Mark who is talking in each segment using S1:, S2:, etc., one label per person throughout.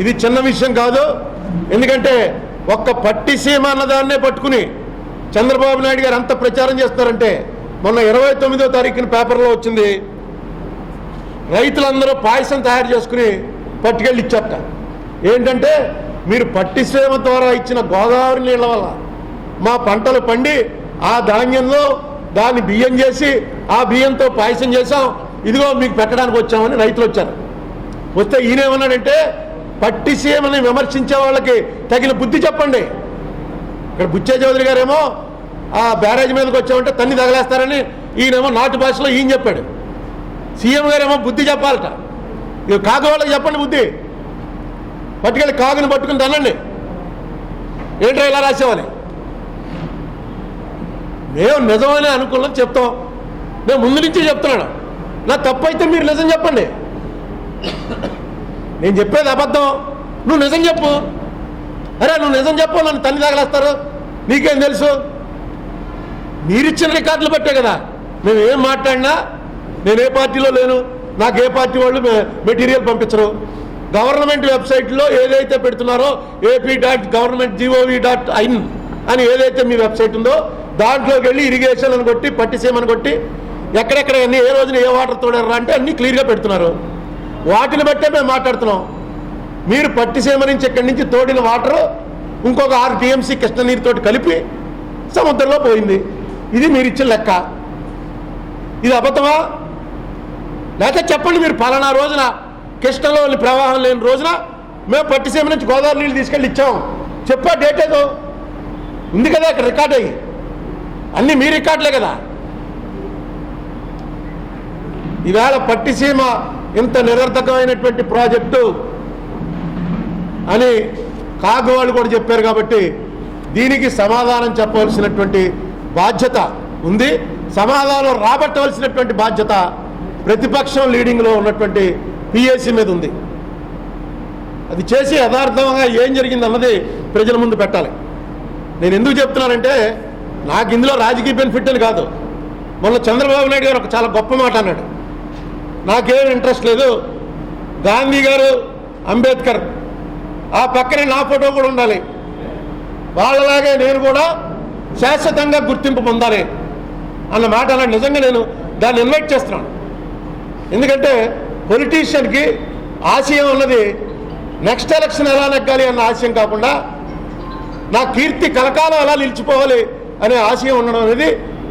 S1: ఇది చిన్న విషయం కాదు. ఎందుకంటే ఒక్క పట్టిసీమ అన్నదాన్నే పట్టుకుని చంద్రబాబు నాయుడు గారు అంత ప్రచారం చేస్తారంటే మొన్న ఇరవై తొమ్మిదో తారీఖున పేపర్లో వచ్చింది రైతులందరూ పాయసం తయారు చేసుకుని పట్టుకెళ్ళి ఇచ్చారట. ఏంటంటే మీరు పట్టిసీమ ద్వారా ఇచ్చిన గోదావరి నీళ్ళ వల్ల మా పంటలు పండి ఆ ధాన్యంలో దాన్ని బియ్యం చేసి ఆ బియ్యంతో పాయసం చేసాం ఇదిగో మీకు పెట్టడానికి వచ్చామని రైతులు వచ్చారు. వస్తే ఈయనేమన్నాడంటే పట్టిసీమని విమర్శించే వాళ్ళకి తగిన బుద్ధి చెప్పండి. ఇక్కడ బుచ్చే చౌదరి గారేమో ఆ బ్యారేజ్ మీదకి వచ్చామంటే తన్ని తగలేస్తారని ఈయనేమో నాటు భాషలో ఈయన చెప్పాడు. సీఎం గారేమో బుద్ధి చెప్పాలట. ఇది కాకు వాళ్ళకి చెప్పండి బుద్ధి. పట్టుకెళ్ళి కాకుని పట్టుకుని తనండి ఏంటో ఇలా రాసేవని మేము నిజమని అనుకున్నది చెప్తాం. మేము ముందు నుంచి చెప్తున్నాను. నా తప్పైతే మీరు నిజం చెప్పండి. నేను చెప్పేది అబద్ధం. నువ్వు నిజం చెప్పు. అరే నువ్వు నిజం చెప్పు నన్ను తల్లి తగలేస్తారు. నీకేం తెలుసు? మీరిచ్చిన రికార్డులు బట్టే కదా. మేము ఏం మాట్లాడినా నేను ఏ పార్టీలో లేను. నాకు ఏ పార్టీ వాళ్ళు మెటీరియల్ పంపించరు. గవర్నమెంట్ వెబ్సైట్లో ఏదైతే పెడుతున్నారో AP dot government G O V dot in అని ఏదైతే మీ వెబ్సైట్ ఉందో దాంట్లోకి వెళ్ళి ఇరిగేషన్ అని కొట్టి పట్టిసీమని కొట్టి ఎక్కడెక్కడ అన్ని ఏ రోజున ఏ వాటర్ తోడారా అంటే అన్ని క్లియర్గా పెడుతున్నారు. వాటిని బట్టే మేము మాట్లాడుతున్నాం. మీరు పట్టిసీమ నుంచి ఇక్కడి నుంచి తోడిన వాటర్ ఇంకొక ఆరు టీఎంసీ కృష్ణ నీరుతోటి కలిపి సముద్రంలో పోయింది. ఇది మీరు ఇచ్చిన లెక్క. ఇది అబద్ధమా? లేక చెప్పండి మీరు పలానా రోజున కృష్ణలో ప్రవాహం లేని రోజున మేము పట్టిసీమ నుంచి గోదావరి నీళ్ళు తీసుకెళ్ళి ఇచ్చాం. చెప్పా డేట్ ఏదో? ఉంది కదా ఇక్కడ రికార్డ్ అయ్యి. అన్నీ మీ రికార్డులే కదా. ఈవేళ పట్టిసీమ ఇంత నిరర్థకమైనటువంటి ప్రాజెక్టు అని కాగు వాళ్ళు కూడా చెప్పారు కాబట్టి దీనికి సమాధానం చెప్పవలసినటువంటి బాధ్యత ఉంది. సమాధానం రాబట్టవలసినటువంటి బాధ్యత ప్రతిపక్షం లీడింగ్లో ఉన్నటువంటి పిఎస్సి మీద ఉంది. అది చేసి యథార్థంగా ఏం జరిగింది అన్నది ప్రజల ముందు పెట్టాలి. నేను ఎందుకు చెప్తున్నానంటే నాకు ఇందులో రాజకీయ బెనిఫిట్ అని కాదు. మొన్న చంద్రబాబు నాయుడు గారు ఒక చాలా గొప్ప మాట అన్నాడు. నాకేం ఇంట్రెస్ట్ లేదు. గాంధీ గారు అంబేద్కర్ ఆ పక్కనే నా ఫోటో కూడా ఉండాలి. వాళ్ళలాగే నేను కూడా శాశ్వతంగా గుర్తింపు పొందాలి అన్న మాట అలా నిజంగా నేను దాన్ని ఇన్వైట్ చేస్తున్నాను. ఎందుకంటే పొలిటీషియన్కి ఆశయం ఉన్నది నెక్స్ట్ ఎలక్షన్ ఎలా నెగ్గాలి అన్న ఆశయం కాకుండా నా కీర్తి కలకాలం ఎలా నిలిచిపోవాలి అనే ఆశయం ఉండడం అనేది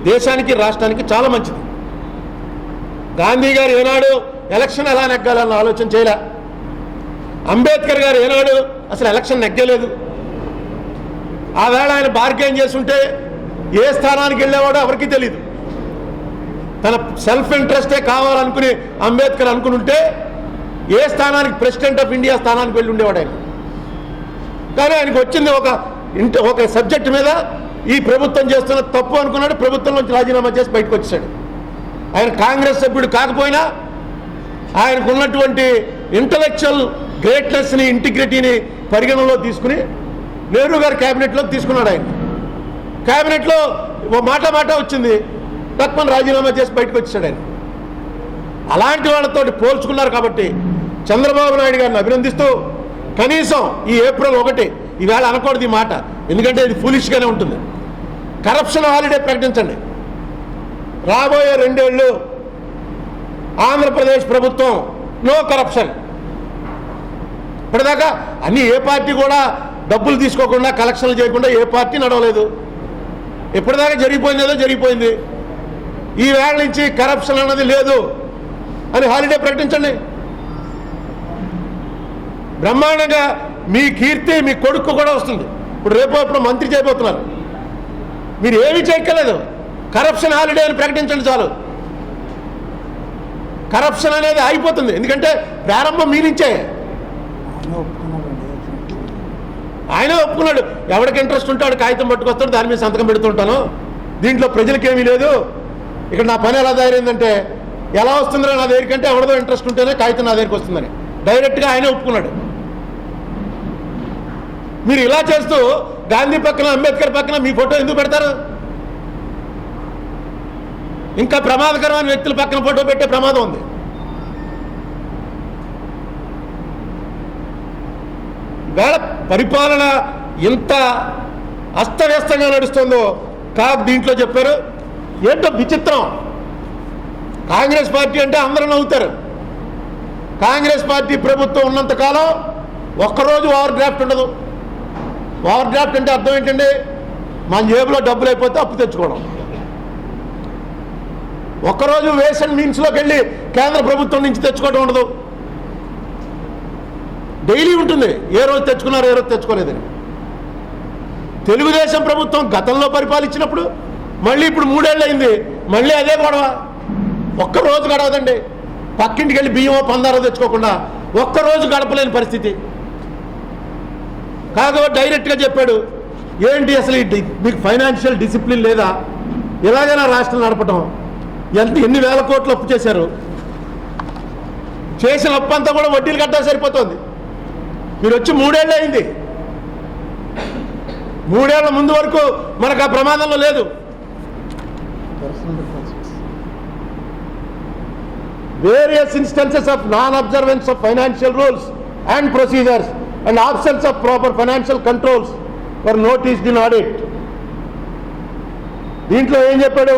S1: దేశానికి రాష్ట్రానికి చాలా మంచిది. గాంధీ గారు ఏనాడు ఎలక్షన్ ఎలా నెగ్గాలన్న ఆలోచన చేయలే. అంబేద్కర్ గారు ఏనాడు అసలు ఎలక్షన్ నెగ్గలేదు. ఆవేళ ఆయన బార్గెన్ చేస్తుంటే ఏ స్థానానికి వెళ్ళేవాడో ఎవరికి తెలియదు తన సెల్ఫ్ ఇంట్రెస్టే కావాలనుకుని అంబేద్కర్ అనుకుని ఉంటే ఏ స్థానానికి ప్రెసిడెంట్ ఆఫ్ ఇండియా స్థానానికి వెళ్ళి ఉండేవాడు ఆయన. కానీ ఆయనకు వచ్చింది ఒక ఇంట ఒక సబ్జెక్ట్ మీద ఈ ప్రభుత్వం చేస్తున్న తప్పు అనుకున్నాడు ప్రభుత్వం నుంచి రాజీనామా చేసి బయటకు వచ్చాడు ఆయన కాంగ్రెస్ సభ్యుడు కాకపోయినా ఆయనకు ఉన్నటువంటి ఇంటలెక్చువల్ గ్రేట్నెస్ని ఇంటిగ్రిటీని పరిగణనలో తీసుకుని నెహ్రూ గారు క్యాబినెట్లోకి తీసుకున్నాడు ఆయన. క్యాబినెట్లో ఓ మాట మాట వచ్చింది. తక్కువ రాజీనామా చేసి బయటకు వచ్చాడు ఆయన. అలాంటి వాళ్ళతోటి పోల్చుకున్నారు కాబట్టి చంద్రబాబు నాయుడు గారిని అభినందిస్తూ కనీసం ఈ ఏప్రిల్ ఒకటి ఈవేళ అనకూడదు ఈ మాట. ఎందుకంటే ఇది ఫూలిష్గానే ఉంటుంది. కరప్షన్ హాలిడే ప్రకటించండి. రాబోయే రెండేళ్ళు ఆంధ్రప్రదేశ్ ప్రభుత్వం నో కరప్షన్ ఇప్పటిదాకా అన్ని ఏ పార్టీ కూడా డబ్బులు తీసుకోకుండా కలెక్షన్లు చేయకుండా ఏ పార్టీ నడవలేదు. ఇప్పటిదాకా జరిగిపోయింది ఏదో జరిగిపోయింది. ఈ వేళ నుంచి కరప్షన్ అన్నది లేదు అని హాలిడే ప్రకటించండి. బ్రహ్మాండంగా మీ కీర్తి మీ కొడుకు కూడా వస్తుంది. ఇప్పుడు రేపు ఇప్పుడు మంత్రి చేయబోతున్నారు. మీరు ఏమీ చేయక్కర్లేదు. కరప్షన్ హాలిడే అని ప్రకటించండి చాలు. కరప్షన్ అనేది ఆగిపోతుంది. ఎందుకంటే ప్రారంభం మీ నుంచే ఆయన ఒప్పుకున్నాడు. ఎవరికి ఇంట్రెస్ట్ ఉంటాడు కాగితం పట్టుకొస్తాడు దాని మీద సంతకం పెడుతుంటాను. దీంట్లో ప్రజలకేమీ లేదు. ఇక్కడ నా పని ఎలా తయారైందంటే ఎలా వస్తుందో నా దగ్గరికంటే ఎవరిదో ఇంట్రెస్ట్ ఉంటేనే కాగితం నా దగ్గరికి వస్తుందని. డైరెక్ట్గా ఆయనే ఒప్పుకున్నాడు. మీరు ఇలా చేస్తూ గాంధీ పక్కన అంబేద్కర్ పక్కన మీ ఫోటో ఎందుకు పెడతారు? ఇంకా ప్రమాదకరమైన వ్యక్తుల పక్కన ఫోటో పెట్టే ప్రమాదం ఉంది. వేళ పరిపాలన ఎంత అస్తవ్యస్తంగా నడుస్తుందో కాక్ దీంట్లో చెప్పారు. ఏంటో విచిత్రం. కాంగ్రెస్ పార్టీ అంటే అందరూ నవ్వుతారు. కాంగ్రెస్ పార్టీ ప్రభుత్వం ఉన్నంతకాలం ఒక్కరోజు ఓవర్ డ్రాఫ్ట్ ఉండదు. ఓవర్ డ్రాఫ్ట్ అంటే అర్థం ఏంటండి? మన జేబులో డబ్బులు అయిపోతే అప్పు తెచ్చుకోవడం. ఒక్కరోజు వేస్ అండ్ మీన్స్లోకి వెళ్ళి కేంద్ర ప్రభుత్వం నుంచి తెచ్చుకోవడం ఉండదు. డైలీ ఉంటుంది. ఏ రోజు తెచ్చుకున్నారు ఏ రోజు తెచ్చుకోలేదని. తెలుగుదేశం ప్రభుత్వం గతంలో పరిపాలించినప్పుడు మళ్ళీ ఇప్పుడు మూడేళ్ళు అయింది. మళ్ళీ అదే గొడవ. ఒక్కరోజు గడవదండి. పక్కింటికి వెళ్ళి బియ్యమో పందారో తెచ్చుకోకుండా ఒక్క రోజు గడపలేని పరిస్థితి. కాగా డైరెక్ట్గా చెప్పాడు ఏంటి అసలు మీకు ఫైనాన్షియల్ డిసిప్లిన్ లేదా? ఎలాగైనా రాష్ట్రం నడపటం. ఎంత ఎన్ని వేల కోట్లు అప్పు చేశారు? చేసిన అప్పు అంతా కూడా వడ్డీలు కట్టా సరిపోతుంది. మీరు వచ్చి మూడేళ్ళు అయింది. మూడేళ్ళ ముందు వరకు మనకు ఆ ప్రమాదంలో లేదు. Various instances of non observance of financial rules and procedures and absence of proper financial controls for notice in audit దీంట్లో ఏం చెప్పాడు?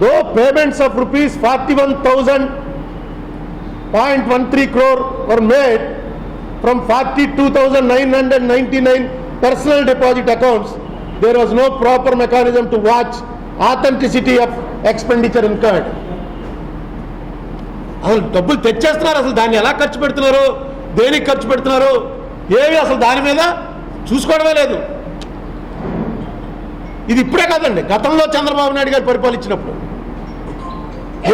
S1: Though payments of rupees forty one thousand point one three crore were made from 42,999 personal deposit accounts, there was no proper mechanism to watch authenticity of expenditure incurred. అసలు డబ్బులు తెచ్చేస్తున్నారు అసలు దాన్ని ఎలా ఖర్చు పెడుతున్నారు దేనికి ఖర్చు పెడుతున్నారు ఏవి అసలు దాని మీద చూసుకోవడమే లేదు ఇది ఇప్పుడే కాదండి గతంలో చంద్రబాబు నాయుడు గారు పరిపాలించినప్పుడు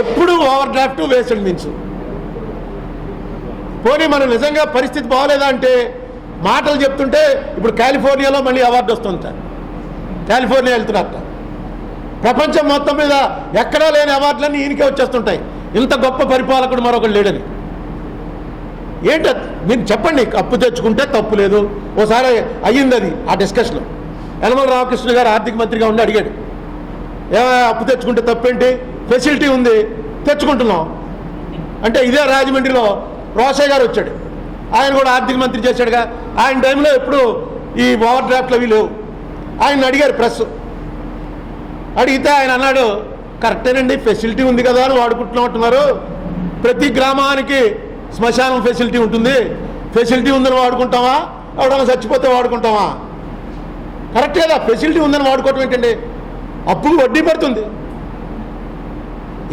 S1: ఎప్పుడు ఓవర్ డ్రాఫ్ట్ వేసెడ్ మీన్స్ పోనీ మనం నిజంగా పరిస్థితి బాగోలేదా అంటే మాటలు చెప్తుంటే ఇప్పుడు కాలిఫోర్నియాలో మళ్ళీ అవార్డు వస్తుంది సార్ కాలిఫోర్నియా వెళ్తున్నారట. ప్రపంచం మొత్తం మీద ఎక్కడా లేని అవార్డులన్నీ ఈయనకే వచ్చేస్తుంటాయి. ఇంత గొప్ప పరిపాలకుడు మరొకడు లేడని. ఏంటి మీరు చెప్పండి అప్పు తెచ్చుకుంటే తప్పు లేదు. ఓసారి అయ్యింది అది ఆ డిస్కషన్. యనమల రామకృష్ణ గారు ఆర్థిక మంత్రిగా ఉండి అడిగాడు. ఏ అప్పు తెచ్చుకుంటే తప్పేంటి? ఫెసిలిటీ ఉంది తెచ్చుకుంటున్నాం. అంటే ఇదే రాజమండ్రిలో రోసయ్య గారు వచ్చాడు. ఆయన కూడా ఆర్థిక మంత్రి చేశాడుగా. ఆయన టైంలో ఎప్పుడు ఈ ఓవర్ డ్రాఫ్ట్లు అవి లేవు. ఆయన అడిగారు ప్రెస్. అడిగితే ఆయన అన్నాడు కరెక్టేనండి ఫెసిలిటీ ఉంది కదా అని వాడుకుంటున్నట్టున్నారు ప్రతి గ్రామానికి శ్మశానం ఫెసిలిటీ ఉంటుంది. ఫెసిలిటీ ఉందని వాడుకుంటామా? ఎవడన్నా చచ్చిపోతే వాడుకుంటామా? కరెక్ట్ కదా ఫెసిలిటీ ఉందని వాడుకోవటం ఏంటండి? అప్పుకు వడ్డీ పడుతుంది.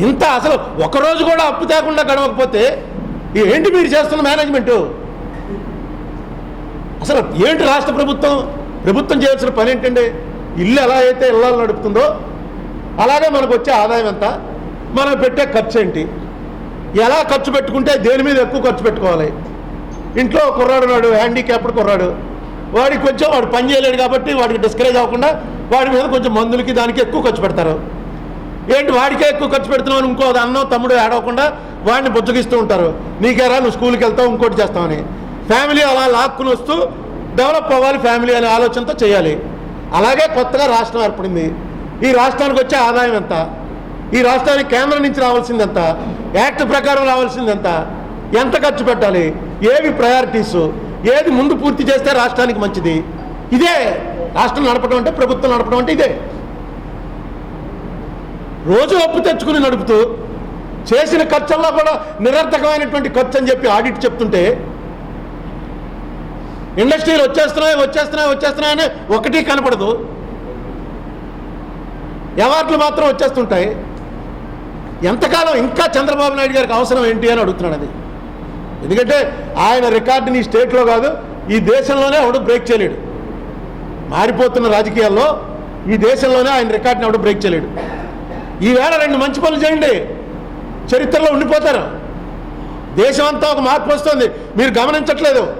S1: ఇంత అసలు ఒకరోజు కూడా అప్పు తేకుండా గడవకపోతే ఏంటి మీరు చేస్తున్న మేనేజ్మెంటు? అసలు ఏంటి రాష్ట్ర ప్రభుత్వం? ప్రభుత్వం చేయాల్సిన పని ఏంటండి? ఇల్లు ఎలా అయితే ఇళ్ళ నడుపుతుందో అలాగే మనకు వచ్చే ఆదాయం ఎంత? మనం పెట్టే ఖర్చు ఏంటి? ఎలా ఖర్చు పెట్టుకుంటే దేని మీద ఎక్కువ ఖర్చు పెట్టుకోవాలి? ఇంట్లో కుర్రాడు ఉన్నాడు హ్యాండిక్యాప్డ్ కుర్రాడు. వాడికి కొంచెం వాడు పని చేయలేడు కాబట్టి వాడికి డిస్కరేజ్ అవ్వకుండా వాడి మీద కొంచెం మందులకి దానికి ఎక్కువ ఖర్చు పెడతారు. ఏంటి వాడికే ఎక్కువ ఖర్చు పెడుతున్నావు అని ఇంకో అన్నో తమ్ముడు ఆడవకుండా వాడిని బుజ్జగిస్తూ ఉంటారు. నీకేరా నువ్వు స్కూల్కి వెళ్తావు ఇంకోటి చేస్తావని. ఫ్యామిలీ అలా లాక్కుని వస్తూ డెవలప్ అవ్వాలి ఫ్యామిలీ అనే ఆలోచనతో చేయాలి. అలాగే కొత్తగా రాష్ట్రం ఏర్పడింది. ఈ రాష్ట్రానికి వచ్చే ఆదాయం ఎంత? ఈ రాష్ట్రానికి కేంద్రం నుంచి రావాల్సింది ఎంత? యాక్ట్ ప్రకారం రావాల్సింది ఎంత? ఎంత ఖర్చు పెట్టాలి? ఏవి ప్రయారిటీస్? ఏది ముందు పూర్తి చేస్తే రాష్ట్రానికి మంచిది? ఇదే రాష్ట్రం నడపడం అంటే ప్రభుత్వం నడపడం అంటే ఇదే. రోజు అప్పు తెచ్చుకుని నడుపుతూ చేసిన ఖర్చుల్లో కూడా నిరర్థకమైనటువంటి ఖర్చు అని చెప్పి ఆడిట్ చెప్తుంటే ఇండస్ట్రీలు వచ్చేస్తున్నాయి వచ్చేస్తున్నాయి వచ్చేస్తున్నాయని ఒకటి కనపడదు. అవార్డులు మాత్రం వచ్చేస్తుంటాయి. ఎంతకాలం ఇంకా చంద్రబాబు నాయుడు గారికి అవసరం ఏంటి అని అడుగుతున్నాడు అది. ఎందుకంటే ఆయన రికార్డుని ఈ స్టేట్లో కాదు ఈ దేశంలోనే ఎవడు బ్రేక్ చేయలేడు. మారిపోతున్న రాజకీయాల్లో ఈ దేశంలోనే ఆయన రికార్డుని ఎవడు బ్రేక్ చేయలేడు. ఈవేళ రెండు మంచి పనులు చేయండి. చరిత్రలో ఉండిపోతారు. దేశం అంతా ఒక మార్పు వస్తుంది. మీరు గమనించట్లేదు.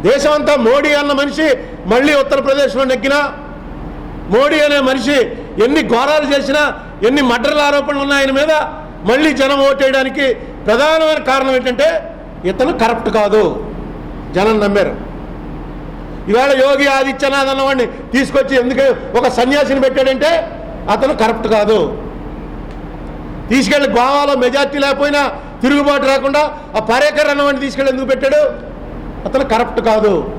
S1: దేశం అంతా మోడీ అన్న మనిషి మళ్ళీ ఉత్తరప్రదేశ్లో నెగ్గినా మోడీ అనే మనిషి ఎన్ని ఘోరాలు చేసినా ఎన్ని మర్డర్ల ఆరోపణలు ఉన్నాయి ఆయన మీద మళ్ళీ జనం ఓటేయడానికి ప్రధానమైన కారణం ఏంటంటే ఇతను కరప్ట్ కాదు. జనం నమ్మారు. ఈవేళ యోగి ఆదిత్యనాథ్ అన్నవాడిని తీసుకొచ్చి ఎందుకు ఒక సన్యాసిని పెట్టాడంటే అతను కరప్ట్ కాదు. తీసుకెళ్ళి గోవాలో మెజార్టీ లేకపోయినా తిరుగుబాటు రాకుండా ఆ పరేకర్ అన్నవాడిని తీసుకెళ్ళి ఎందుకు పెట్టాడు? అతను కరప్ట్ కాదు.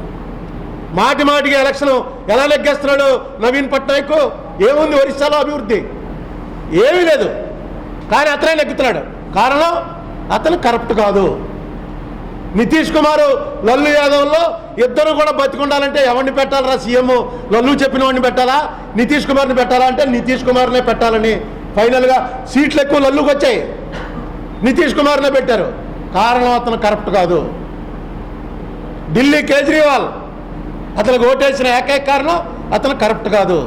S1: మాటి మాటికి ఎలక్షన్ ఎలా లెగ్గేస్తున్నాడు నవీన్ పట్నాయక్? ఏముంది ఒరిస్సాలో అభివృద్ధి? ఏమీ లేదు. కానీ అతనే నెగ్గుతున్నాడు. కారణం అతను కరప్ట్ కాదు. నితీష్ కుమార్ లల్లు యాదవ్లో ఇద్దరు కూడా బతికుండాలంటే ఎవరిని పెట్టాలరా సీఎం? లల్లు చెప్పిన వాడిని పెట్టాలా? నితీష్ కుమార్ని పెట్టాలా అంటే నితీష్ కుమార్నే పెట్టాలని. ఫైనల్గా సీట్లు ఎక్కువ లల్లుకి వచ్చాయి. నితీష్ కుమార్నే పెట్టారు. కారణం అతను కరప్ట్ కాదు. ఢిల్లీ కేజ్రీవాల్ అతనికి ఓటేసిన ఏకైక కారణం అతను కరప్ట్ కాదు.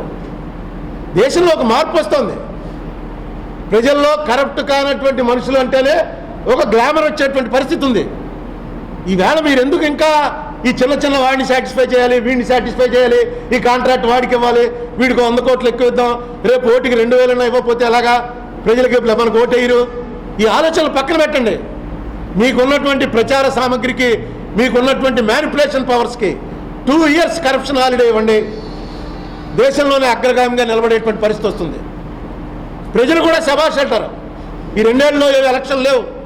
S1: దేశంలో ఒక మార్పు వస్తుంది. ప్రజల్లో కరప్ట్ కానటువంటి మనుషులు అంటేనే ఒక గ్లామర్ వచ్చేటువంటి పరిస్థితి ఉంది. ఈవేళ మీరు ఎందుకు ఇంకా ఈ చిన్న చిన్న వాడిని సాటిస్ఫై చేయాలి వీడిని సాటిస్ఫై చేయాలి ఈ కాంట్రాక్ట్ వాడికి ఇవ్వాలి వీడికి వంద కోట్లు ఎక్కువ ఇద్దాం రేపు ఓటుకి రెండు వేలన్నా ఇవ్వకపోతే ఎలాగా? ప్రజలకి మనకు ఓటేయరు. ఈ ఆలోచనలు పక్కన పెట్టండి. మీకున్నటువంటి ప్రచార సామగ్రికి మీకున్నటువంటి మ్యానిపులేషన్ పవర్స్కి టూ ఇయర్స్ కరప్షన్ హాలిడే ఇవ్వండి. దేశంలోనే అగ్రగామిగా నిలబడేటువంటి పరిస్థితి వస్తుంది. ప్రజలు కూడా శభాష్ అంటారు. ఈ రెండేళ్ళలో ఏ ఎలక్షన్ లేవు.